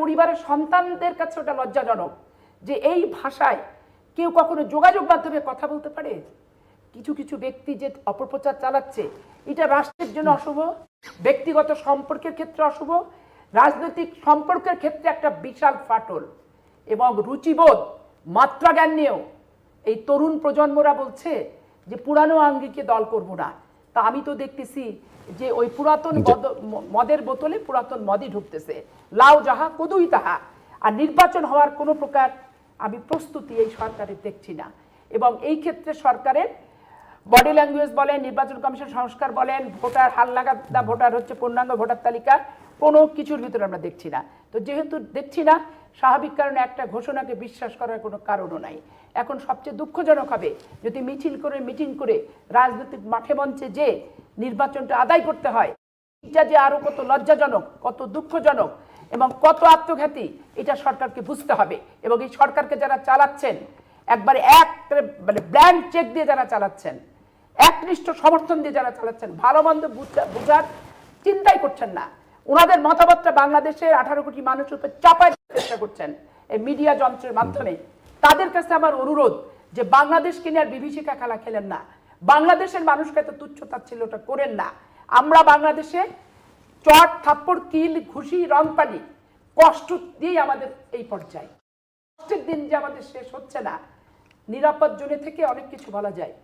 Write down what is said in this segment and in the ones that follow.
পরিবারের সন্তানদের কাছে ওটা লজ্জাজনক যে এই ভাষায় কেউ কখনো যোগাযোগ মাধ্যমে কথা বলতে পারে? কিছু কিছু ব্যক্তি যে অপপ্রচার চালাচ্ছে, এটা রাষ্ট্রের জন্য অশুভ? ব্যক্তিগত সম্পর্কের ক্ষেত্রে অশুভ? রাজনৈতিক সম্পর্কের ক্ষেত্রে একটা বিশাল ফাটল। এবং রুচিবোধ মাত্রা জ্ঞান নিয়েও এই তরুণ প্রজন্মরা বলছে যে, পুরানো আঙ্গিকে দল করব না। তা আমি তো দেখতেছি যে ওই পুরাতন মদের বোতলে পুরাতন মদই ঢুকতেছে। লাউ যাহা কদুই তাহা। আর নির্বাচন হওয়ার কোনো প্রকার আমি প্রস্তুতি এই সরকারের দেখছি না। এবং এই ক্ষেত্রে সরকারের বডি ল্যাঙ্গুয়েজ বলেন নির্বাচন কমিশন সংস্কার বলেন ভোটার হাল লাগা ভোটার হচ্ছে পূর্ণাঙ্গ ভোটার তালিকা কোনো কিছুর ভিতরে আমরা দেখছি না। তো যেহেতু দেখছি না, স্বাভাবিক কারণে একটা ঘোষণাকে বিশ্বাস করার কোনো কারণও নাই। এখন সবচেয়ে দুঃখজনক হবে, যদি মিছিল করে মিটিং করে রাজনৈতিক মাঠে মঞ্চে যে নির্বাচনটা আদায় করতে হয়, এটা যে আরও কত লজ্জাজনক, কত দুঃখজনক এবং কত আত্মঘাতী, এটা সরকারকে বুঝতে হবে এবং এই সরকারকে যারা চালাচ্ছেন, একবারে এক মানে ব্ল্যাঙ্ক চেক দিয়ে যারা চালাচ্ছেন, একনিষ্ঠ সমর্থন দিয়ে যারা চালাচ্ছেন, ভালো মন্দ বুঝা- বুঝার চিন্তাই করছেন না। ওনাদের মতামতটা বাংলাদেশের আঠারো কোটি মানুষের উপর চাপায় চেষ্টা করছেন। এই মিডিয়া যন্ত্রের মাধ্যমে। তাদের কাছে আমার অনুরোধ যে বাংলাদেশকে নিয়ে আর বিভীষিকা খেলা খেলেন না। বাংলাদেশের মানুষকে এত তুচ্ছ তাচ্ছিল্যটা করেন না। আমরা বাংলাদেশে চট থাপ্পড় কিল ঘুষি রং পানি কষ্ট দিয়েই আমাদের এই পর্যায়ে। কষ্টের দিন যে আমাদের শেষ হচ্ছে না। নিরাপদ জোনে থেকে অনেক কিছু বলা যায়।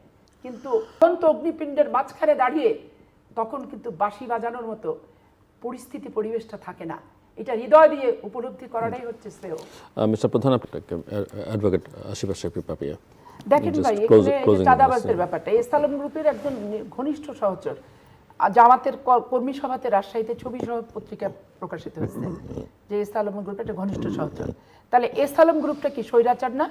কিন্তু অত্যন্ত অগ্নিপিণ্ডের মাঝখানে দাঁড়িয়ে তখন কিন্তু বাঁশি বাজানোর মতো পরিস্থিতি পরিবেশটা থাকে না। এটা হৃদয় দিয়ে উপলব্ধি করাটাই হচ্ছে শ্রেয়। মিস্টার প্রধান আপনাকে অ্যাডভোকেট আশিফা শেখি পাপিয়া দেখেন ভাই এখানে চাঁদাবাজদের ব্যাপারটা এসালম গ্রুপের একজন ঘনিষ্ঠ সহচর জামাতের কর্মী সভাতে রাজশাহীতে ছবি সহ পত্রিকা প্রকাশিত হয়েছে যে এসালম গ্রুপের একটা ঘনিষ্ঠ সহচর। তাহলে এসালম গ্রুপটা কি স্বৈরাচার না?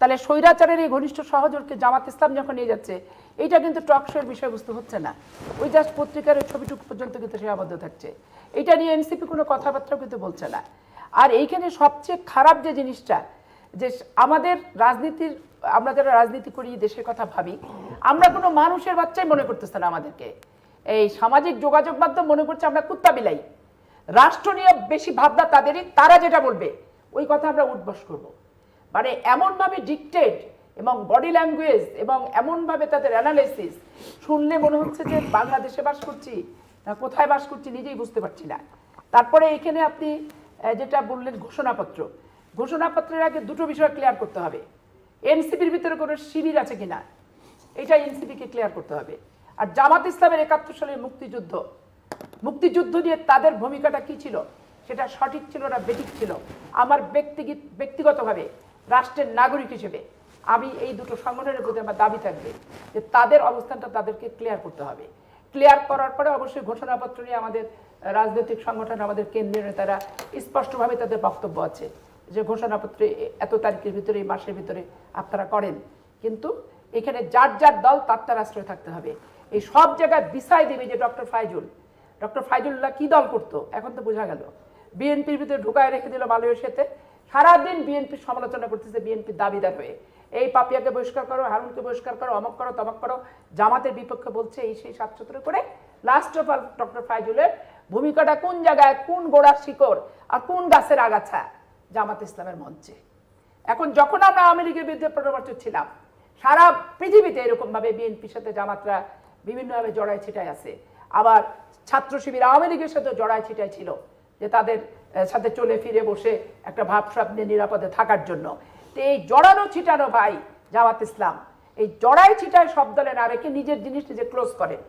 তাহলে স্বৈরাচারের এই ঘনিষ্ঠ সহচরকে জামাত ইসলাম যখন নিয়ে যাচ্ছে এইটা কিন্তু টক শোয়ের বিষয়বস্তু হচ্ছে না। ওই জাস্ট পত্রিকার ওই ছবিটুকু পর্যন্ত কিন্তু সে আবদ্ধ থাকছে। এটা নিয়ে এনসিপি কোনো কথাবার্তাও কিন্তু বলছে না। আর এইখানে সবচেয়ে খারাপ যে জিনিসটা, যে আমাদের রাজনীতির, আমরা যারা রাজনীতি করি, দেশের কথা ভাবি, আমরা কোনো মানুষের বাচ্চাই মনে করতেছে না আমাদেরকে। এই সামাজিক যোগাযোগ মাধ্যম মনে করছে আমরা কুত্তা বিলাই। রাষ্ট্র নিয়ে বেশি ভাবনা তাদেরই, তারা যেটা বলবে, ওই কথা আমরা উদ্বাস করব। মানে এমনভাবে ডিকটেট এবং বডি ল্যাঙ্গুয়েজ এবং এমনভাবে তাদের অ্যানালাইসিস শুনলে মনে হচ্ছে যে বাংলাদেশে বাস করছি, না কোথায় বাস করছি নিজেই বুঝতে পারছি না। তারপরে এখানে আপনি যেটা বললেন ঘোষণাপত্র, ঘোষণাপত্রের আগে দুটো বিষয় ক্লিয়ার করতে হবে। এনসিপির ভিতরে কোনো শিবির আছে কিনা, এটা এনসিপিকে ক্লিয়ার করতে হবে। আর জামাত ইসলামের একাত্তর সালের মুক্তিযুদ্ধ মুক্তিযুদ্ধ নিয়ে তাদের ভূমিকাটা কি ছিল? সেটা সঠিক ছিল না বেঠিক ছিল? আমার ব্যক্তিগত ব্যক্তিগতভাবে, রাষ্ট্রের নাগরিক হিসেবে। আমি এই দুটো সংগঠনের প্রতি আমার দাবি থাকবে যে তাদের অবস্থানটা তাদেরকে ক্লিয়ার করতে হবে। ক্লিয়ার করার পরে অবশ্যই ঘোষণাপত্র নিয়ে আমাদের রাজনৈতিক সংগঠন, আমাদের কেন্দ্রীয় নেতারা স্পষ্টভাবে তাদের বক্তব্য আছে যে ঘোষণাপত্রে এত তারিখের ভিতরে, এই মাসের ভিতরে আপনারা করেন। কিন্তু এখানে যার যার দল তার তার আশ্রয় থাকতে হবে। এই সব জায়গায় বিষয় দেবে যে ডক্টর ফাইজুল। ডক্টর ফাইজুল্লাহ কি দল করতো? এখন তো বোঝা গেল। বিএনপির ভিতরে ঢুকায় রেখে দিল মালয়েশিয়াতে। সারাদিন বিএনপির সমালোচনা করতেছে বিএনপির দাবিদার হয়ে। এই পাপিয়াকে বহিষ্কার করো, হারুনকে বহিষ্কার করো, অমক করো, তমক করো। জামাতের বিপক্ষে বলছে এই সেই সাতচত্র করে। লাস্ট অফ অল ডক্টর ফাইজুলের ভূমিকাটা কোন জায়গায়, কোন গোড়ার শিকড় আর কোন গাছের আগাছা? জামাত ইসলামের মঞ্চে। এখন যখন আমরা আওয়ামী লীগের বিরুদ্ধে প্রবর্তন ছিলাম, সারা পৃথিবীতে এরকম ভাবে বিএনপির সাথে জামাতরা বিভিন্নভাবে জড়ায় ছিটায় আছে। আবার ছাত্র শিবির আওয়ামী লীগের সাথে জড়ায় ছিটায় ছিল যে তাদের সাথে চলে ফিরে বসে একটা ভাবসাব নিয়ে নিরাপদে থাকার জন্য। এই জড়ানো ছিটানো ভাই জামাত ইসলাম। এই জড়াই ছিটায় সব দলে না রেখে নিজের জিনিস নিজে ক্লোজ করেন?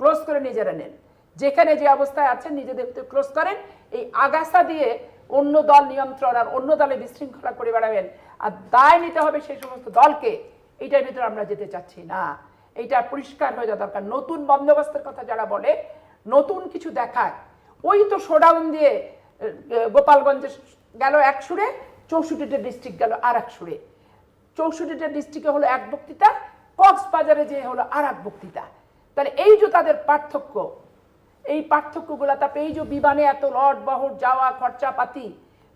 ক্লোজ করে নিজেরা নেন। যেখানে যে অবস্থায় আছেন, নিজেদের ক্লোজ করেন। এই আগাছা দিয়ে অন্য দল নিয়ন্ত্রণ আর অন্য দলে বিশৃঙ্খলা করে বেড়াবেন আর দায় নিতে হবে সেই সমস্ত দলকে, এইটার ভিতরে আমরা যেতে চাচ্ছি না। এইটা পরিষ্কার হয়ে যাওয়া দরকার। নতুন বন্দোবস্তের কথা যারা বলে, নতুন কিছু দেখায়। ওই তো শোডাউন দিয়ে গোপালগঞ্জে গেল এক সুরে চৌষট্টিটা ডিস্ট্রিক্ট গেল আর এক সুরে চৌষট্টিটা ডিস্ট্রিক্টে হলো এক বক্তৃতা, কক্সবাজারে যে হলো আর এক বক্তৃতা। তাহলে এই যে তাদের পার্থক্য, এই পার্থক্যগুলো তারপরে এই যে বিমানে এত লট বহর যাওয়া খরচাপাতি,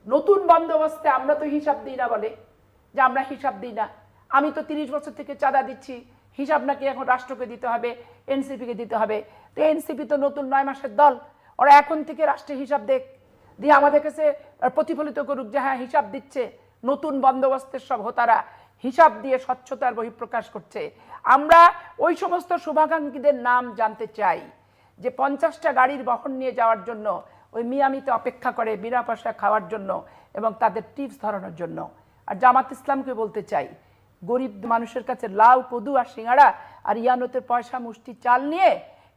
নতুন বন্দোবস্তে আমরা তো হিসাব দিই না বলে, যে আমরা হিসাব দিই না। আমি তো তিরিশ বছর থেকে চাঁদা দিচ্ছি, হিসাব নাকি এখন রাষ্ট্রকে দিতে হবে, এনসিপিকে দিতে হবে। তো এনসিপি তো নতুন নয় মাসের দল, ওরা এখন থেকে রাষ্ট্রের হিসাব দেখ। দিয়ে আমাদের কাছে প্রতিফলিত করুক যে হ্যাঁ হিসাব দিচ্ছে। নতুন বন্দোবস্তের সব হোতারা হিসাব দিয়ে স্বচ্ছতার বহিঃপ্রকাশ করছে। আমরা ওই সমস্ত শুভাকাঙ্ক্ষীদের নাম জানতে চাই যে পঞ্চাশটা গাড়ির বহন নিয়ে যাওয়ার জন্য, ওই মিয়ামিতে অপেক্ষা করে বিনা পয়সা খাওয়ার জন্য এবং তাদের টিপস ধরানোর জন্য। আর জামাত ইসলামকে বলতে চাই, গরিব মানুষের কাছে লাউ কদু আর সিঙ্গাড়া আর ইয়ানতের পয়সা, মুষ্টি, চাল নিয়ে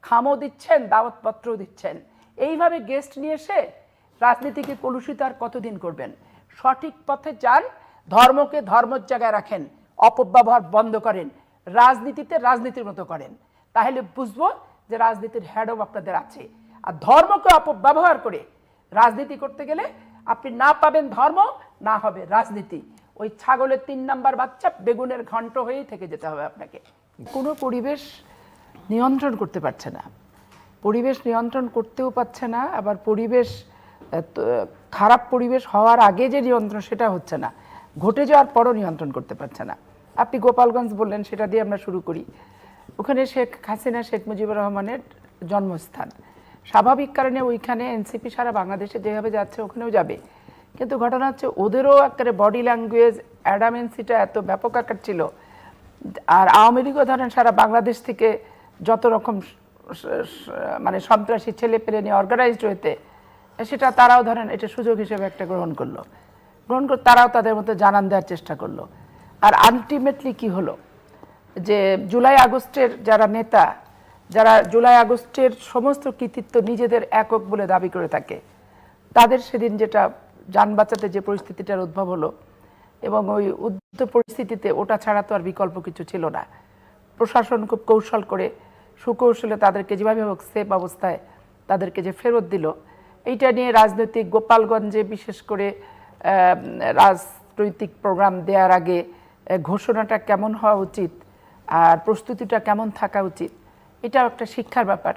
খামও দিচ্ছেন, দাওয়াতপত্রও দিচ্ছেন। এইভাবে গেস্ট নিয়ে এসে রাজনীতিকে কলুষিত আর কতদিন করবেন? সঠিক পথে যান, ধর্মকে ধর্মের জায়গায় রাখেন, অপব্যবহার বন্ধ করেন, রাজনীতিতে রাজনীতির মতো করেন। তাহলে বুঝব যে রাজনীতির হ্যাডম আপনাদের আছে। আর ধর্মকে অপব্যবহার করে রাজনীতি করতে গেলে আপনি না পাবেন ধর্ম, না হবে রাজনীতি। ওই ছাগলের তিন নাম্বার বাচ্চা বেগুনের ঘন্ট হয়েই থেকে যেতে হবে আপনাকে। কোনো পরিবেশ নিয়ন্ত্রণ করতে পারছে না। পরিবেশ নিয়ন্ত্রণ করতেও পারছে না, আবার পরিবেশ খারাপ পরিবেশ হওয়ার আগে যে নিয়ন্ত্রণ সেটা হচ্ছে না। ঘটে যাওয়ার পরও নিয়ন্ত্রণ করতে পারছে না। আপনি গোপালগঞ্জ বললেন, সেটা দিয়ে আমরা শুরু করি। ওখানে শেখ হাসিনা, শেখ মুজিবুর রহমানের জন্মস্থান। স্বাভাবিক কারণে ওইখানে এনসিপি সারা বাংলাদেশে যেভাবে যাচ্ছে, ওখানেও যাবে। কিন্তু ঘটনা হচ্ছে, ওদেরও একেবারে বডি ল্যাঙ্গুয়েজ অ্যাডামেন্সিটা এত ব্যাপক আকার ছিল। আর আওয়ামী লীগও ধরেন সারা বাংলাদেশ থেকে যত রকম মানে সন্ত্রাসী ছেলে পেলে নিয়ে অর্গানাইজড হইতে সেটা তারাও ধরেন, এটা সুযোগ হিসেবে একটা গ্রহণ করল। গ্রহণ করে, তারাও তাদের মতো জানান দেওয়ার চেষ্টা করল। আর আলটিমেটলি কি হলো? যে জুলাই আগস্টের যারা নেতা, যারা জুলাই আগস্টের সমস্ত কৃতিত্ব নিজেদের একক বলে দাবি করে থাকে, তাদের সেদিন যেটা যান বাঁচাতে যে পরিস্থিতিটার উদ্ভব হলো এবং ওই উদ্ধ পরিস্থিতিতে ওটা ছাড়া তো আর বিকল্প কিছু ছিল না। প্রশাসন খুব কৌশল করে, সুকৌশলে তাদেরকে যেভাবে হোক সেফ অবস্থায় তাদেরকে যে ফেরত দিল এইটা নিয়ে রাজনৈতিক গোপালগঞ্জে বিশেষ করে রাজনৈতিক প্রোগ্রাম দেওয়ার আগে ঘোষণাটা কেমন হওয়া উচিত আর প্রস্তুতিটা কেমন থাকা উচিত এটাও একটা শিক্ষার ব্যাপার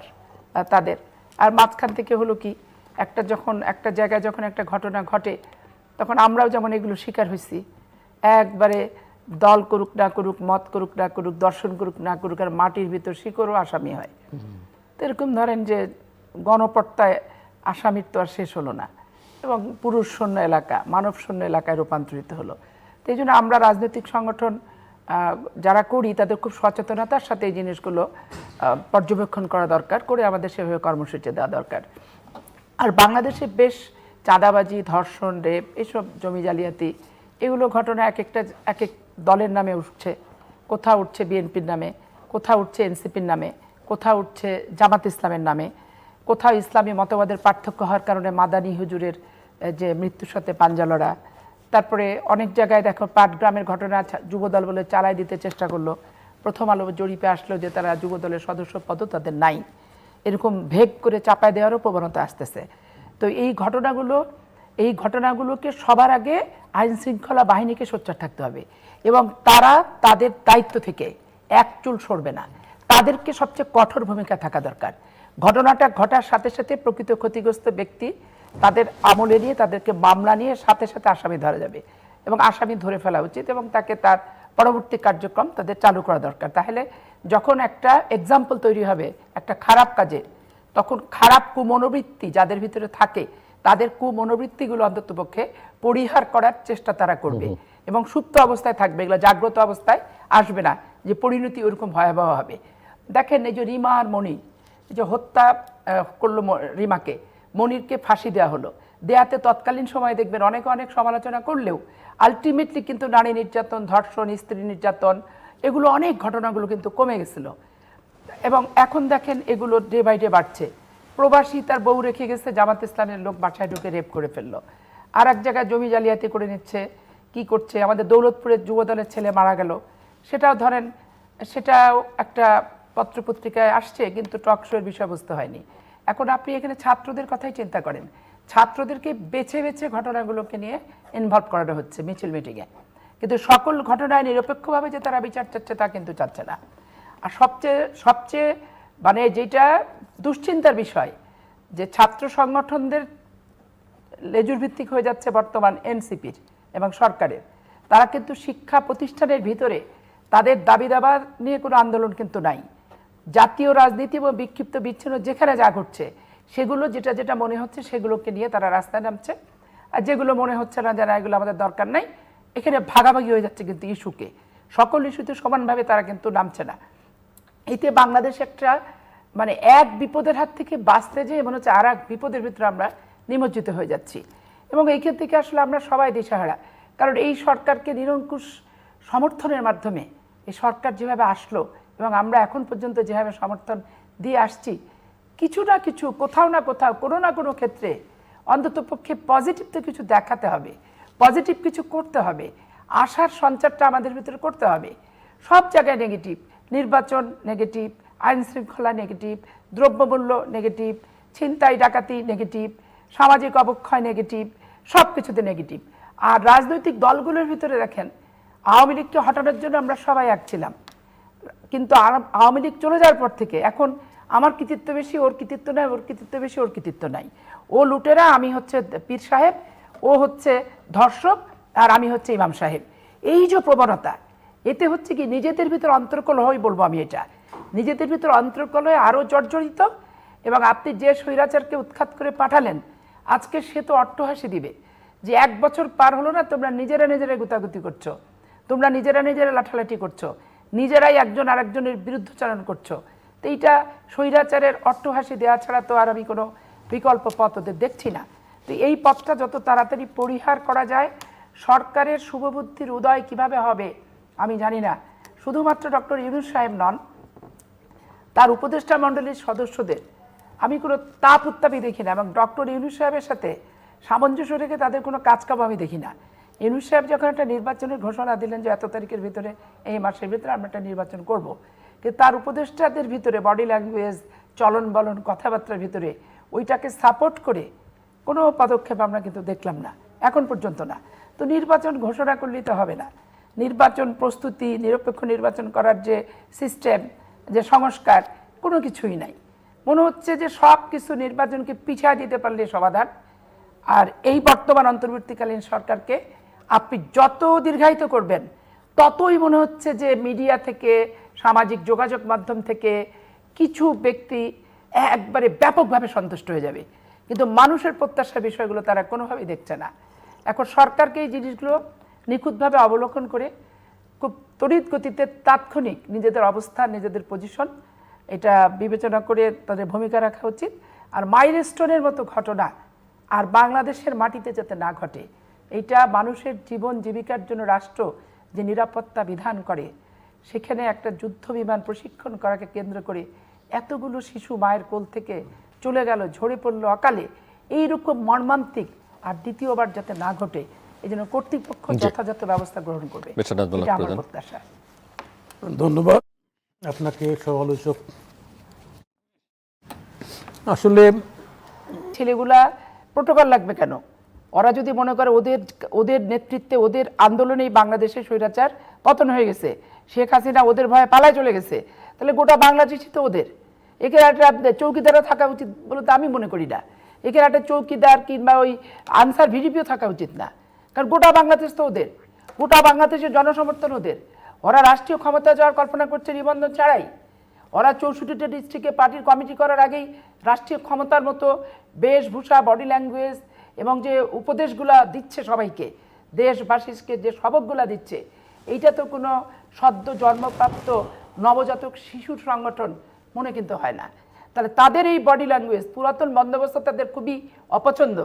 তাদের। আর মাঝখান থেকে হলো কি একটা যখন একটা জায়গায় যখন একটা ঘটনা ঘটে তখন আমরাও যেমন এগুলো শিকার হয়েছি একবারে দল করুক না করুক মত করুক না করুক দর্শন করুক না করুক আর মাটির ভিতর শিকড়ও আসামি হয়। তো এরকম ধরেন যে গণপট্টায় আসামির তো আর শেষ হলো না। এবং পুরুষ শূন্য এলাকা, মানব শূন্য এলাকায় রূপান্তরিত হলো। তো জন্য আমরা রাজনৈতিক সংগঠন যারা করি, তাদের খুব সচেতনতার সাথে এই জিনিসগুলো পর্যবেক্ষণ করা দরকার, করে আমাদের সেভাবে কর্মসূচি দেওয়া দরকার। আর বাংলাদেশে বেশ চাঁদাবাজি, ধর্ষণ, রেপ এসব জমি জালিয়াতি, এগুলো ঘটনা এক একটা, এক এক দলের নামে উঠছে। কোথাও উঠছে বিএনপির নামে, কোথাও উঠছে এনসিপির নামে, কোথাও উঠছে জামাত ইসলামের নামে। কোথাও ইসলামী মতবাদের পার্থক্য হওয়ার কারণে মাদানী হুজুরের যে মৃত্যুর সাথে পাঞ্জালরা, তারপরে অনেক জায়গায় দেখো পাটগ্রামের ঘটনা যুবদল বলে চালাই দিতে চেষ্টা করল। প্রথম আলো জরিপে আসলো যে তারা যুবদলের সদস্য পদও তাদের নাই। এরকম ভেগ করে চাপায় দেওয়ারও প্রবণতা আসতেছে। তো এই ঘটনাগুলো, এই ঘটনাগুলোকে সবার আগে আইন শৃঙ্খলা বাহিনীকে সোচ্চার থাকতে হবে এবং তারা তাদের দায়িত্ব থেকে এক চুল সরবে না। তাদেরকে সবচেয়ে কঠোর ভূমিকা থাকা দরকার। ঘটনাটা ঘটার সাথে সাথে প্রকৃত ক্ষতিগ্রস্ত ব্যক্তি তাদের আমলে নিয়ে তাদেরকে মামলা নিয়ে সাথে সাথে আসামি ধরা যাবে এবং আসামি ধরে ফেলা উচিত এবং তাকে তার পরবর্তী কার্যক্রম তাদের চালু করা দরকার। তাহলে যখন একটা এক্সাম্পল তৈরি হবে একটা খারাপ কাজে তখন খারাপ কুমনোবৃত্তি যাদের ভিতরে থাকে তাদের কুমনোবৃত্তিগুলো অন্ততপক্ষে পরিহার করার চেষ্টা তারা করবে এবং সুপ্ত অবস্থায় থাকবে এগুলো জাগ্রত অবস্থায় আসবে না যে পরিণতি ওরকম ভয়াবহ হবে। দেখেন এই যে রিমা আর মণি যে হত্যা করল রিমাকে, মনিরকে ফাঁসি দেওয়া হলো। দেয়াতে তৎকালীন সময়ে দেখবেন অনেক অনেক সমালোচনা করলেও আলটিমেটলি কিন্তু নারী নির্যাতন, ধর্ষণ, স্ত্রী নির্যাতন, এগুলো অনেক ঘটনাগুলো কিন্তু কমে গেছিল। এবং এখন দেখেন এগুলো ডে বাই ডে বাড়ছে। প্রবাসী তার বউ রেখে গেছে, জামাত ইসলামের লোক বাসায় ঢুকে রেপ করে ফেলল। আর এক জায়গায় জমি জালিয়াতি করে নিচ্ছে, কি করছে? আমাদের দৌলতপুরের যুবদলের ছেলে মারা গেল। সেটাও ধরেন, সেটাও একটা পত্রপত্রিকায় আসছে, কিন্তু টক শোয়ের বিষয়বস্তু হয়নি। এখন আপনি এখানে ছাত্রদের কথাই চিন্তা করেন। ছাত্রদেরকে বেছে বেছে ঘটনাগুলোকে নিয়ে ইনভলভ করানো হচ্ছে মিছিল মিটিংয়ে কিন্তু সকল ঘটনায় নিরপেক্ষভাবে যে তারা বিচার চাচ্ছে তা কিন্তু চাচ্ছে না। আর সবচেয়ে সবচেয়ে মানে যেটা দুশ্চিন্তার বিষয়, যে ছাত্র সংগঠনদের লেজুর ভিত্তিক হয়ে যাচ্ছে বর্তমান এনসিপির এবং সরকারের। তারা কিন্তু শিক্ষা প্রতিষ্ঠানের ভিতরে তাদের দাবি দাবা নিয়ে কোনো আন্দোলন কিন্তু নাই। জাতীয় রাজনীতি এবং বিক্ষিপ্ত বিচ্ছিন্ন যেখানে যা ঘটছে, সেগুলো যেটা যেটা মনে হচ্ছে সেগুলোকে নিয়ে তারা রাস্তায় নামছে। আর যেগুলো মনে হচ্ছে না যারা এগুলো আমাদের দরকার নাই, এখানে ভাগাভাগি হয়ে যাচ্ছে কিন্তু ইস্যুকে। সকল ইস্যুতে সমানভাবে তারা কিন্তু নামছে না। এতে বাংলাদেশ একটা মানে এক বিপদের হাত থেকে বাঁচতে যেয়ে মনে হচ্ছে আর এক বিপদের ভিতরে আমরা নিমজ্জিত হয়ে যাচ্ছি। এবং এই ক্ষেত্রে থেকে আসলে আমরা সবাই দিশাহারা? কারণ এই সরকারকে নিরঙ্কুশ সমর্থনের মাধ্যমে, এই সরকার যেভাবে আসলো এবং আমরা এখন পর্যন্ত যেভাবে সমর্থন দিয়ে আসছি, কিছু না কিছু, কোথাও না কোথাও, কোনো না কোনো ক্ষেত্রে অন্তত পক্ষে পজিটিভ তো কিছু দেখাতে হবে পজিটিভ কিছু করতে হবে, আশার সঞ্চারটা আমাদের ভিতরে করতে হবে। সব জায়গায় নেগেটিভ নির্বাচন নেগেটিভ আইন শৃঙ্খলা নেগেটিভ দ্রব্যমূল্য নেগেটিভ ছিনতাই, ডাকাতি নেগেটিভ সামাজিক অবক্ষয় নেগেটিভ সব কিছুতে নেগেটিভ আর রাজনৈতিক দলগুলোর ভিতরে দেখেন, আওয়ামী লীগকে হটানোর জন্য আমরা সবাই এক ছিলাম। কিন্তু আওয়ামী লীগ চলে যাওয়ার পর থেকে এখন আমার কৃতিত্ব বেশি, ওর কৃতিত্ব নাই, ওর কৃতিত্ব বেশি, ওর কৃতিত্ব নাই। ও লুটেরা, আমি হচ্ছে পীর সাহেব, ও হচ্ছে ধর্ষক, আর আমি হচ্ছে ইমাম সাহেব। এই যে প্রবণতা, এতে হচ্ছে কি নিজেদের ভিতর অন্তর্কলহই বলব আমি এটা। নিজেদের ভিতর অন্তর্কলহে আরও জর্জরিত, এবং আপনি যে স্বৈরাচারকে উৎখাত করে পাঠালেন, আজকে সে তো অট্টহাসি দিবে। যে এক বছর পার হলো না, তোমরা নিজেরা নিজেরা গুতাগুতি করছ, তোমরা নিজেরা নিজেরা লাঠালাঠি করছ। নিজেরাই একজন আরেকজনের বিরুদ্ধচারণ করছ। তো এইটা স্বৈরাচারের অট্টহাসি দেওয়া ছাড়া তো আর আমি কোনো বিকল্প পথ ওদের দেখছি না। তো এই পথটা যত তাড়াতাড়ি পরিহার করা যায়, সরকারের শুভবুদ্ধির উদয় কীভাবে হবে আমি জানি না। শুধুমাত্র ডক্টর ইউনুস সাহেব নন, তার উপদেষ্টা মণ্ডলীর সদস্যদের। আমি কোনো তাপ উত্তাপই দেখি না এবং ডক্টর ইউনুস সাহেবের সাথে সামঞ্জস্য রেখে তাদের কোনো কাজকাম আমি দেখি না। ইউনুস সাহেব যখন একটা নির্বাচনের ঘোষণা দিলেন যে এত তারিখের ভিতরে এই মাসের ভিতরে আমরা একটা নির্বাচন করব, কিন্তু তার উপদেষ্টাদের ভিতরে বডি ল্যাঙ্গুয়েজ চলন বলন, কথাবার্তার ভিতরে ওইটাকে সাপোর্ট করে কোনো পদক্ষেপ আমরা কিন্তু দেখলাম না, এখন পর্যন্ত না। তো নির্বাচন ঘোষণা করলেই তো হবে না। নির্বাচন প্রস্তুতি, নিরপেক্ষ নির্বাচন করার যে সিস্টেম যে সংস্কার, কোনো কিছুই নাই। মনে হচ্ছে যে সব কিছু নির্বাচনকে পিছিয়ে দিতে পারলে সমাধান। আর এই বর্তমান অন্তর্বর্তীকালীন সরকারকে আপনি যত দীর্ঘায়িত করবেন, ততই মনে হচ্ছে যে মিডিয়া থেকে, সামাজিক যোগাযোগ মাধ্যম থেকে কিছু ব্যক্তি একবারে ব্যাপকভাবে সন্তুষ্ট হয়ে যাবে। কিন্তু মানুষের প্রত্যাশার বিষয়গুলো তারা কোনোভাবেই দেখছে না। এখন সরকারকে এই জিনিসগুলো নিখুঁতভাবে অবলোকন করে খুব তড়িৎ গতিতে তাৎক্ষণিক নিজেদের অবস্থান, নিজেদের পজিশন এটা বিবেচনা করে তাদের ভূমিকা রাখা উচিত। আর মাইলস্টোনের মতো ঘটনা আর বাংলাদেশের মাটিতে যাতে না ঘটে এইটা মানুষের জীবন জীবিকার জন্য রাষ্ট্র যে নিরাপত্তা বিধান করে সেখানে একটা যুদ্ধ বিমান প্রশিক্ষণ করাকে কেন্দ্র করে এতগুলো শিশু মায়ের কোল থেকে চলে গেল ঝরে পড়ল অকালে। এইরকম মর্মান্তিক আর দ্বিতীয়বার যাতে না ঘটে এই জন্য কর্তৃপক্ষ যথাযথ ব্যবস্থা গ্রহণ করবে। এটা ধন্যবাদ। আপনাকে সমালোচক। আসলে ছেলেগুলা প্রোটোকল লাগবে কেন? ওরা যদি মনে করে ওদের ওদের নেতৃত্বে, ওদের আন্দোলনেই বাংলাদেশের স্বৈরাচার পতন হয়ে গেছে, শেখ হাসিনা ওদের ভয়ে পালায় চলে গেছে, তাহলে গোটা বাংলাদেশই তো ওদের। এখানে একটা চৌকিদারও থাকা উচিত বলে তো আমি মনে করি না। এখানে একটা চৌকিদার কিংবা ওই আনসার ভিডিপিও থাকা উচিত না। কারণ গোটা বাংলাদেশ তো ওদের। গোটা বাংলাদেশের জনসমর্থন ওদের। ওরা রাষ্ট্রীয় ক্ষমতা যাওয়ার কল্পনা করছে নিবন্ধন ছাড়াই। ওরা চৌষট্টিটা ডিস্ট্রিক্টে পার্টির কমিটি করার আগেই রাষ্ট্রীয় ক্ষমতার মতো বেশভূষা বডি ল্যাঙ্গুয়েজ এবং যে উপদেশগুলা দিচ্ছে সবাইকে, দেশবাসীকে যে সবকগুলা দিচ্ছে, এইটা তো কোনো সদ্য জন্মপ্রাপ্ত নবজাতক শিশুর সংগঠন মনে কিন্তু হয় না। তাহলে তাদের এই বডি ল্যাঙ্গুয়েজ পুরাতন বন্দোবস্ত তাদের খুবই অপছন্দ।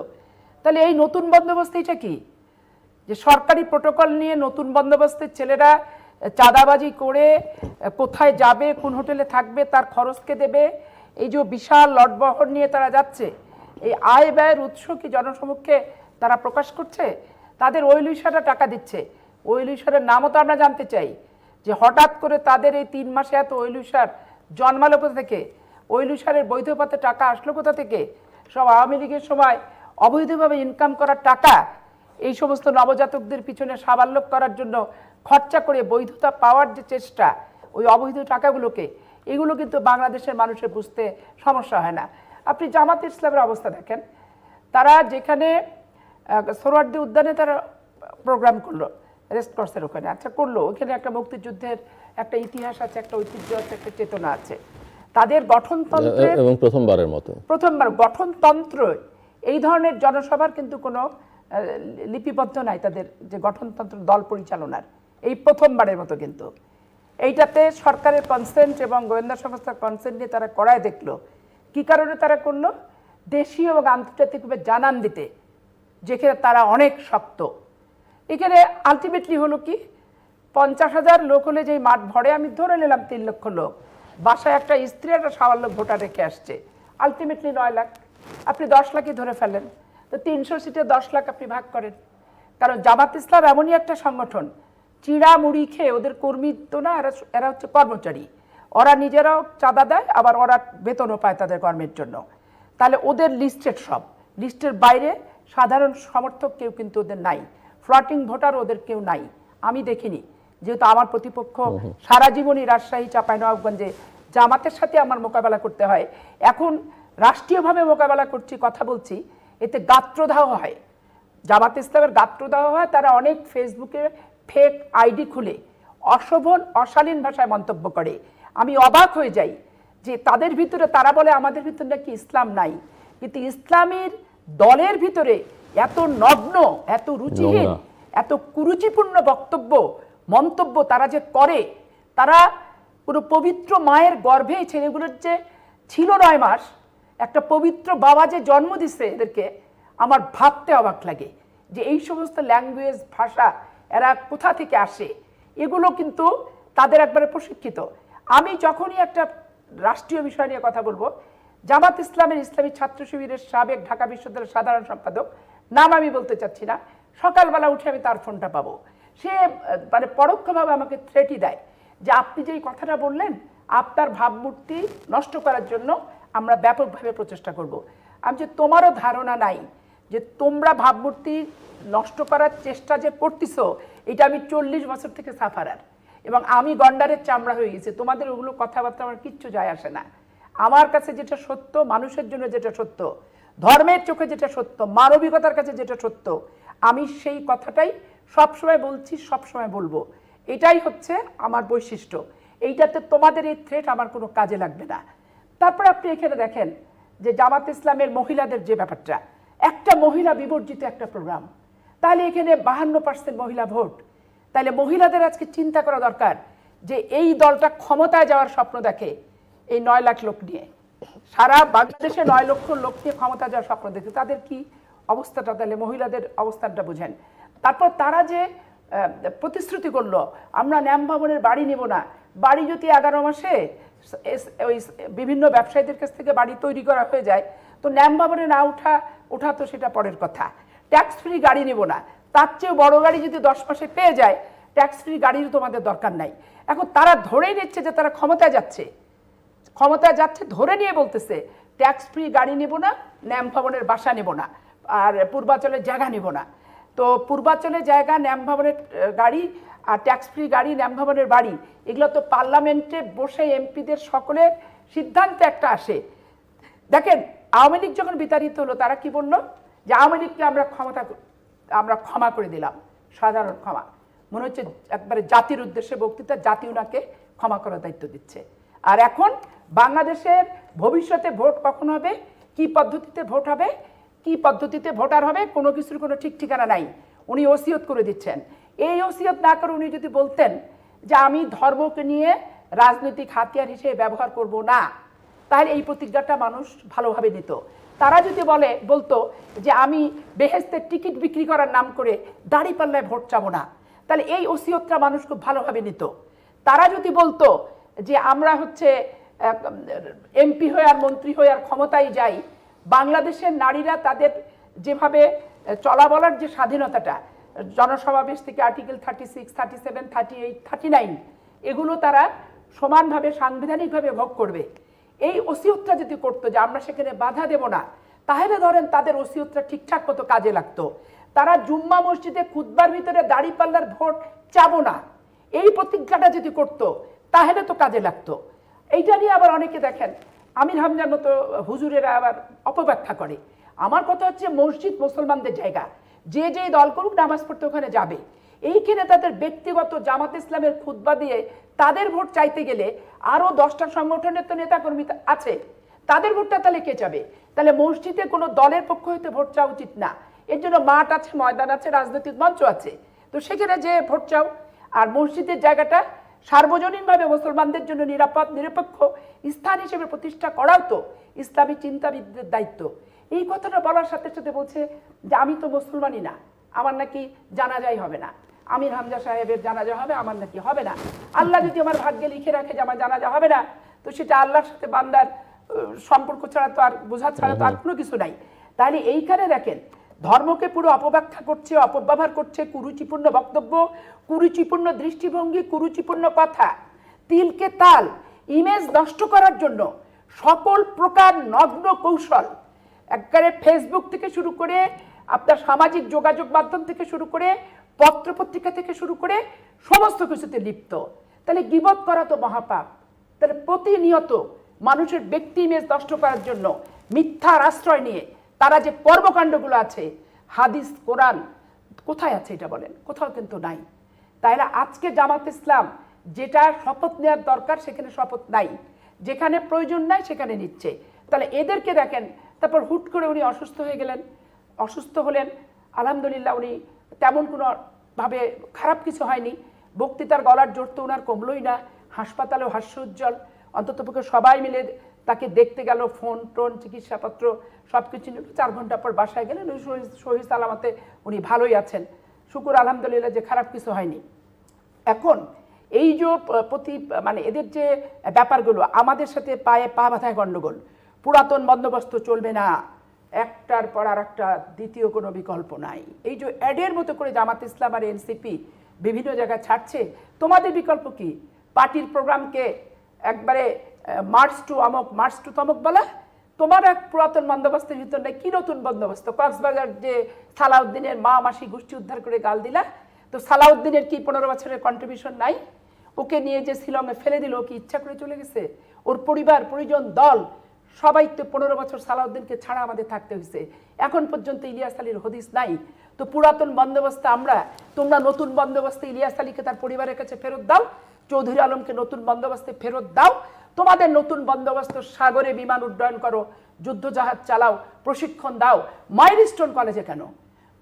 তাহলে এই নতুন বন্দোবস্ত এটা কি? যে সরকারি প্রোটোকল নিয়ে নতুন বন্দোবস্তের ছেলেরা চাঁদাবাজি করে, কোথায় যাবে, কোন হোটেলে থাকবে, তার খরচকে দেবে, এই যে বিশাল লটবহর নিয়ে তারা যাচ্ছে এই আয় ব্যয়ের উৎস কি জনসমক্ষে তারা প্রকাশ করছে? তাদের ওইলিশারা টাকা দিচ্ছে। ওইলিশারের নামও তো আমরা জানতে চাই যে হঠাৎ করে তাদের এই তিন মাসে এত ওইলিশার জন্মালো কোথা থেকে? ওইলিশারের বৈধ পথে টাকা আসলো কোথা থেকে? সব আওয়ামী লীগের সময় অবৈধভাবে ইনকাম করার টাকা, এই সমস্ত নবজাতকদের পিছনে সাবাল্যক করার জন্য খরচা করে বৈধতা পাওয়ার যে চেষ্টা, ওই অবৈধ টাকাগুলোকে, এগুলো কিন্তু বাংলাদেশের মানুষের বুঝতে সমস্যা হয় না। আপনি জামাত ইসলামের অবস্থা দেখেন। তারা যেখানে আহ, সোহরাওয়ার্দী উদ্যানে তারা প্রোগ্রাম করল রেস্ট কোর্সের ওখানে। আচ্ছা করল। ওখানে একটা মুক্তিযুদ্ধের একটা ইতিহাস আছে একটা ঐতিহ্য আছে একটা চেতনা আছে। তাদের গঠনতন্ত্রের এবং প্রথমবারের মতো। প্রথমবার গঠনতন্ত্র এই ধরনের জনসভার কিন্তু কোনো লিপিবদ্ধ নাই তাদের যে গঠনতন্ত্র দল পরিচালনার। এই প্রথমবারের মতো কিন্তু। এইটাতে সরকারের কনসেন্ট এবং গোয়েন্দা সংস্থার কনসেন্ট নিয়ে তারা করায় দেখল। কি কারণে তারা করল? দেশীয় এবং আন্তর্জাতিকভাবে জানান দিতে, যেখানে তারা অনেক শক্ত। এখানে আলটিমেটলি হলো কি? পঞ্চাশ হাজার লোক হলে যেই মাঠ ভরে, আমি ধরে নিলাম তিন লক্ষ লোক। বাসায় একটা স্ত্রী একটা লোক ভোটার রেখে আসছে। আলটিমেটলি নয় লাখ। আপনি দশ লাখই ধরে ফেলেন। তো তিনশো সিটে দশ লাখ আপনি ভাগ করেন। কারণ জামাত ইসলাম এমনই একটা সংগঠন চিড়া মুড়ি খেয়ে ওদের কর্মী তো না, এরা এরা হচ্ছে কর্মচারী। ওরা নিজেরাও চাঁদা দেয় আবার ওরা বেতনও পায় তাদের কর্মের জন্য। তাহলে ওদের লিস্টেড সব। লিস্টের বাইরে সাধারণ সমর্থক কেউ কিন্তু ওদের নাই। ফ্লটিং ভোটার ওদের কেউ নাই। আমি দেখিনি। যেহেতু আমার প্রতিপক্ষ সারা জীবনই রাজশাহী চাঁপাইনবাবগঞ্জে জামাতের সাথে আমার মোকাবেলা করতে হয়। এখন রাষ্ট্রীয়ভাবে মোকাবেলা করছি কথা বলছি এতে গাত্রদাহ হয়। জামাত ইসলামের গাত্রদাহ হয় তারা অনেক ফেসবুকে ফেক আইডি খুলে অশোভন অশালীন ভাষায় মন্তব্য করে। আমি অবাক হয়ে যাই যে তাদের ভিতরে তারা বলে আমাদের ভিতরে নাকি ইসলাম নাই। কিন্তু ইসলামের দলের ভিতরে এত নগ্ন এত রুচিহীন। এত কুরুচিপূর্ণ বক্তব্য মন্তব্য তারা যে করে তারা কোনো পবিত্র মায়ের গর্ভে এই ছেলেগুলোর যে ছিল নয় মাস একটা পবিত্র বাবা যে জন্ম দিচ্ছে এদেরকে আমার ভাবতে অবাক লাগে যে এই সমস্ত ল্যাঙ্গুয়েজ ভাষা এরা কোথা থেকে আসে? এগুলো কিন্তু তাদের একবারে প্রশিক্ষিত। আমি যখনই একটা রাষ্ট্রীয় বিষয় নিয়ে কথা বলব, জামাত ইসলামের ইসলামী ছাত্র শিবিরের সাবেক ঢাকা বিশ্ববিদ্যালয়ের সাধারণ সম্পাদক, নাম আমি বলতে চাচ্ছি না, সকালবেলা উঠে আমি তার ফোনটা পাবো। সে মানে পরোক্ষভাবে আমাকে থ্রেটই দেয় যে আপনি যেই কথাটা বললেন, আপনার ভাবমূর্তি নষ্ট করার জন্য আমরা ব্যাপকভাবে প্রচেষ্টা করব। আমি যে তোমারও ধারণা নাই যে তোমরা ভাবমূর্তি নষ্ট করার চেষ্টা যে করতেছো, এটা আমি চল্লিশ বছর থেকে সাফারার। এবং আমি গন্ডারের চামড়া হয়ে গেছি। তোমাদের ওগুলো কথাবার্তা আমার কিচ্ছু যায় আসে না। আমার কাছে যেটা সত্য, মানুষের জন্য যেটা সত্য, ধর্মের চোখে যেটা সত্য, মানবিকতার কাছে যেটা সত্য, আমি সেই কথাটাই সবসময় বলছি, সবসময় বলব। এটাই হচ্ছে আমার বৈশিষ্ট্য। এইটাতে তোমাদের এই থ্রেট আমার কোনো কাজে লাগবে না। তারপর আপনি এখানে দেখেন যে জামাত ইসলামের মহিলাদের যে ব্যাপারটা। একটা মহিলা বিবর্জিত একটা প্রোগ্রাম তাহলে এখানে বাহান্ন পার্সেন্ট মহিলা ভোট। তাহলে মহিলাদের আজকে চিন্তা করা দরকার যে এই দলটা ক্ষমতায় যাওয়ার স্বপ্ন দেখে এই নয় লাখ লোক নিয়ে। সারা বাংলাদেশে নয় লক্ষ লোক নিয়ে ক্ষমতা যাওয়ার স্বপ্ন দেখে। তাদের কি অবস্থাটা? তাহলে মহিলাদের অবস্থানটা বুঝেন। তারপর তারা যে প্রতিশ্রুতি করল, আমরা ন্যাম ভবনের বাড়ি নেব না। বাড়ি যদি এগারো মাসে ওই বিভিন্ন ব্যবসায়ীদের কাছ থেকে বাড়ি তৈরি করা হয়ে যায়, তো ন্যাম ভবনে না উঠা, ওঠা তো সেটা পরের কথা। ট্যাক্স ফ্রি গাড়ি নেব না। তার চেয়েও বড় গাড়ি যদি দশ মাসে পেয়ে যায় ট্যাক্স ফ্রি গাড়ির তোমাদের দরকার নাই। এখন তারা ধরেই নিচ্ছে যে তারা ক্ষমতায় যাচ্ছে। ক্ষমতায় যাচ্ছে, ধরে নিয়ে বলতেছে ট্যাক্স ফ্রি গাড়ি নেব না ন্যাম ভবনের বাসা নেব না, আর পূর্বাচলের জায়গা নেব না। তো পূর্বাচলের জায়গা ন্যাম ভবনের গাড়ি আর ট্যাক্স ফ্রি গাড়ি ন্যাম ভবনের বাড়ি, এগুলো তো পার্লামেন্টে বসে এমপিদের সকলের সিদ্ধান্তে একটা আসে। দেখেন, আওয়ামী লীগ যখন বিতাড়িত হলো, তারা কি বলল? যে আওয়ামী লীগকে আমরা ক্ষমতা আমরা ক্ষমা করে দিলাম, সাধারণ ক্ষমা। মনে হচ্ছে একবারে জাতির উদ্দেশ্যে বক্তৃতা, জাতি ওনাকে ক্ষমা করার দায়িত্ব দিচ্ছে। আর এখন বাংলাদেশের ভবিষ্যতে ভোট কখন হবে, কি পদ্ধতিতে ভোট হবে, কি পদ্ধতিতে ভোটার হবে, কোনো কিছুর কোনো ঠিক ঠিকানা নাই। উনি ওসিয়ত করে দিচ্ছেন। এই ওসিয়ত না করে উনি যদি বলতেন যে আমি ধর্মকে নিয়ে রাজনৈতিক হাতিয়ার হিসেবে ব্যবহার করব না, তাহলে এই প্রতিজ্ঞাটা মানুষ ভালোভাবে নিত। তারা যদি বলে, বলতো যে আমি বেহেস্তের টিকিট বিক্রি করার নাম করে দাঁড়িপাল্লায় ভোট চাবো না, তাহলে এই ওসিয়তটা মানুষ খুব ভালোভাবে নিত। তারা যদি বলতো যে আমরা হচ্ছে এমপি হয়ে আর মন্ত্রী হয়ে আর ক্ষমতায় যাই, বাংলাদেশের নারীরা তাদের যেভাবে চলা বলার যে স্বাধীনতাটা, জনসমাবেশ থেকে article thirty six, thirty seven, thirty eight, thirty nine, এগুলো তারা সমানভাবে, সাংবিধানিকভাবে ভোগ করবে। এই ওসিয়তটা যদি করতো যে আমরা সেখানে বাধা দেব না, তাহলে ধরেন তাদের ওসিয়তটা ঠিকঠাক মতো কাজে লাগতো। তারা জুম্মা মসজিদে খুতবার ভিতরে দাড়িপাল্লার ভোট চাবো না। এই প্রতিজ্ঞাটা যদি করতো, তাহলে তো কাজে লাগতো। এইটা নিয়ে আবার অনেকে দেখেন, আমির হামজার মতো হুজুরেরা আবার অপব্যাখ্যা করে। আমার কথা হচ্ছে মসজিদ মুসলমানদের জায়গা। যে যেই দল করুক নামাজ পড়তে ওখানে যাবে। এইখানে তাদের ব্যক্তিগত জামাত ইসলামের খুতবা দিয়ে তাদের ভোট চাইতে গেলে আরও দশটা সংগঠনের তো নেতাকর্মী আছে। তাদের ভোটটা তাহলে কে যাবে তাহলে মসজিদে কোনো দলের পক্ষ হইতে ভোট চাওয়া উচিত না। এর জন্য মাঠ আছে, ময়দান আছে, রাজনৈতিক মঞ্চ আছে। তো সেখানে যে ভোট চাও, আর মসজিদের জায়গাটা সার্বজনীনভাবে মুসলমানদের জন্য নিরাপদ, নিরপেক্ষ স্থান হিসেবে প্রতিষ্ঠা করাও তো ইসলামী চিন্তাবিদদের দায়িত্ব। এই কথাটা বলার সাথে সাথে বলছে যে, আমি তো মুসলমানই না। আমার নাকি জানা জানাজাই হবে না। আমির হামজা সাহেবের জানাজা হবে, আমার নাকি হবে না। আল্লাহ যদি আমার ভাগ্যে লিখে রাখে যে আমার জানাজা হবে না, তো সেটা আল্লাহর সাথে বান্দার সম্পর্ক ছাড়া তো আর, বোঝা ছাড়া তো আর কোনো কিছু নাই। তাহলে এইখানে দেখেন, ধর্মকে পুরো অপব্যাখ্যা করছে, অপব্যবহার করছে, কুরুচিপূর্ণ বক্তব্য, কুরুচিপূর্ণ দৃষ্টিভঙ্গি, কুরুচিপূর্ণ কথা, তিলকে তাল, ইমেজ নষ্ট করার জন্য সকল প্রকার নগ্ন কৌশল, একবারে ফেসবুক থেকে শুরু করে আপনার সামাজিক যোগাযোগ মাধ্যম থেকে শুরু করে পত্রপত্রিকা থেকে শুরু করে সমস্ত কিছুতে লিপ্ত। তাহলে গিবত করা তো মহাপাপ। তাহলে প্রতিনিয়ত মানুষের ব্যক্তি ইমেজ নষ্ট করার জন্য মিথ্যার আশ্রয় নিয়ে তারা যে কর্মকাণ্ডগুলো আছে, হাদিস, কোরআন, কোথায় আছে এটা বলেন? কোথাও কিন্তু নাই। তাইলে আজকে জামাত ইসলাম যেটা শপথ নেওয়ার দরকার সেখানে শপথ নাই। যেখানে প্রয়োজন নাই সেখানে নিচ্ছে। তাহলে এদেরকে দেখেন, তারপর হুট করে উনি অসুস্থ হয়ে গেলেন। অসুস্থ হলেন, আলহামদুলিল্লাহ উনি তেমন কোনো ভাবে খারাপ কিছু হয়নি। বক্তৃতার গলার জোর তো ওনার কমলই না। হাসপাতালেও হাস্য উজ্জ্বল অন্ততপক্ষে সবাই মিলে তাকে দেখতে গেল, ফোন টোন, চিকিৎসাপত্র সব কিছু নিল। চার ঘণ্টা পর বাসায় গেলেন। ওই সহি সালামতে উনি ভালোই আছেন। শুকুর, আলহামদুলিল্লাহ যে খারাপ কিছু হয়নি। এখন এই যে প্রতি মানে এদের যে ব্যাপারগুলো, আমাদের সাথে পায়ে পা বাঁধায় গণ্ডগোল পুরাতন বন্দোবস্ত চলবে না। একটার পর আর একটা দ্বিতীয় কোনো বিকল্প নাই। এই যে অ্যাডের মতো করে জামাত ইসলাম আর এনসিপি বিভিন্ন জায়গায় ছাড়ছে, তোমাদের বিকল্প কি? পার্টির প্রোগ্রামকে একবারে মার্চ টু অমক মার্চ টু তমক বলা? তোমার এক পুরাতন বন্দোবস্তের ভিতর নেই কি নতুন বন্দোবস্ত? কক্সবাজার যে সালাউদ্দিনের মা মাসি গোষ্ঠী উদ্ধার করে গাল দিলা। তো সালাউদ্দিনের কি পনেরো বছরের কন্ট্রিবিউশন নাই? ওকে নিয়ে যে শিলংয়ে ফেলে দিল, ও কি ইচ্ছা করে চলে গেছে? ওর পরিবার, পরিজন, দল সবাই তো পনেরো বছর সালাউদ্দিনকে ছাড়া আমাদের থাকতে হয়েছে। এখন পর্যন্ত ইলিয়াস আলীর হদিস নাই। তো পুরাতন বন্দোবস্ত আমরা, তোমরা নতুন বন্দোবস্তে ইলিয়াস আলীকে তার পরিবারের কাছে ফেরত দাও, চৌধুরী আলমকে নতুন বন্দোবস্তে ফেরত দাও, তোমাদের নতুন বন্দোবস্ত সাগরে বিমান উড্ডয়ন করো, যুদ্ধজাহাজ চালাও, প্রশিক্ষণ দাও, মাইলস্টোন কলেজে কেন?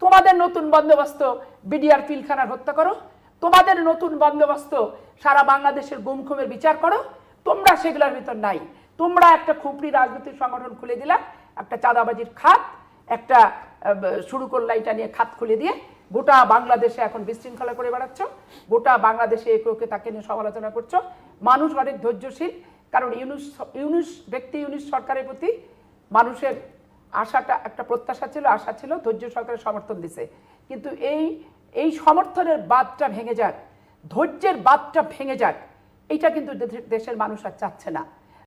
তোমাদের নতুন বন্দোবস্ত বিডিআর পিলখানার হত্যা করো, তোমাদের নতুন বন্দোবস্ত সারা বাংলাদেশের গুমখুমের বিচার করো, তোমরা সেগুলোর ভিতর নাই। তোমরা একটা খুপড়ি রাজনৈতিক সংগঠন খুলে দিলা, একটা চাঁদাবাজির খাত, একটা শুরু করলা এটা নিয়ে খাত খুলে দিয়ে, গোটা বাংলাদেশে এখন বিশৃঙ্খলা করে বেড়াচ্ছ, গোটা বাংলাদেশে একে ওকে তাকে নিয়ে সমালোচনা করছ। মানুষ অনেক ধৈর্যশীল, কারণ ইউনুস ইউনুস, ব্যক্তি ইউনুস সরকারের প্রতি মানুষের আশাটা, একটা প্রত্যাশা ছিল, আশা ছিল, ধৈর্য সরকারের সমর্থন দিছে। কিন্তু এই এই সমর্থনের বাদটা ভেঙে যাক, ধৈর্যের বাদটা ভেঙে যাক, এইটা কিন্তু দেশের মানুষ আর চাচ্ছে না।